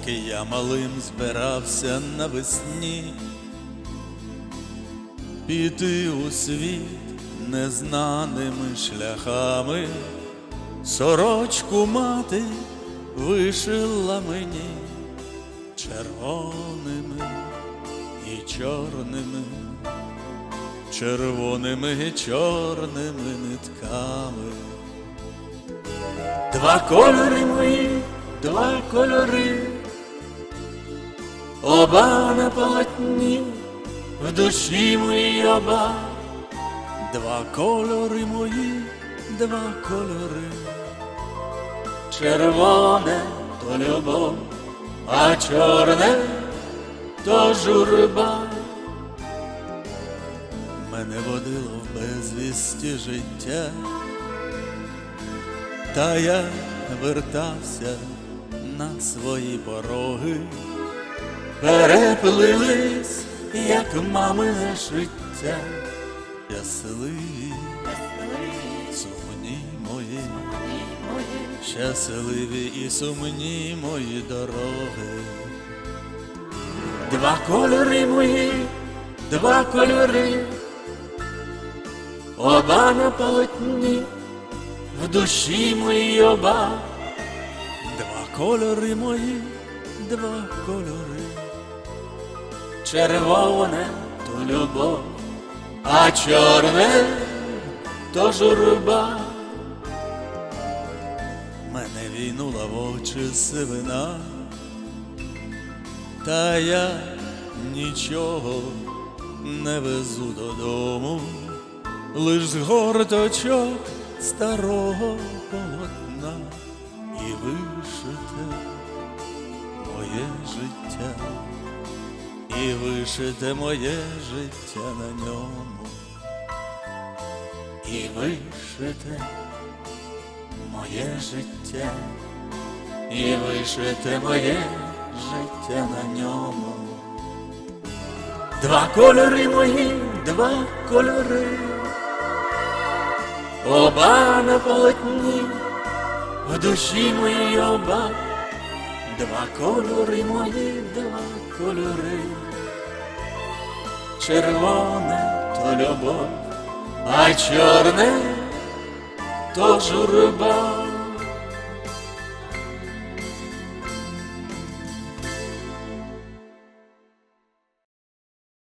як і я малим збирався навесні, піти у світ незнаними шляхами, сорочку мати вишила мені червоними і чорними, червоними і чорними нитками. Два кольори мої, два кольори, оба на полотні, в душі мої оба, два кольори мої, два кольори, червоне то любов, а чорне то журба. Мене водило в безвісті життя. Та я вертався на свої пороги, переплились, як мамине життя, щасливі, сумні мої, щасливі і сумні мої дороги. Два кольори мої, два кольори, оба на полотні в душі мої оба, два кольори мої, два кольори, червоне то любов, а чорне то журба. Мене війнула в очі сивина, та я нічого не везу додому, лиш з горточок старого полотна і вишите моє життя, і вишите моє життя на ньому, і вишите моє життя, і вишите моє життя на ньому. Два кольори мої, два кольори оба на полотні, в душі моїй оба, два кольори мої, два кольори, червоне то любов, а чорне то журба.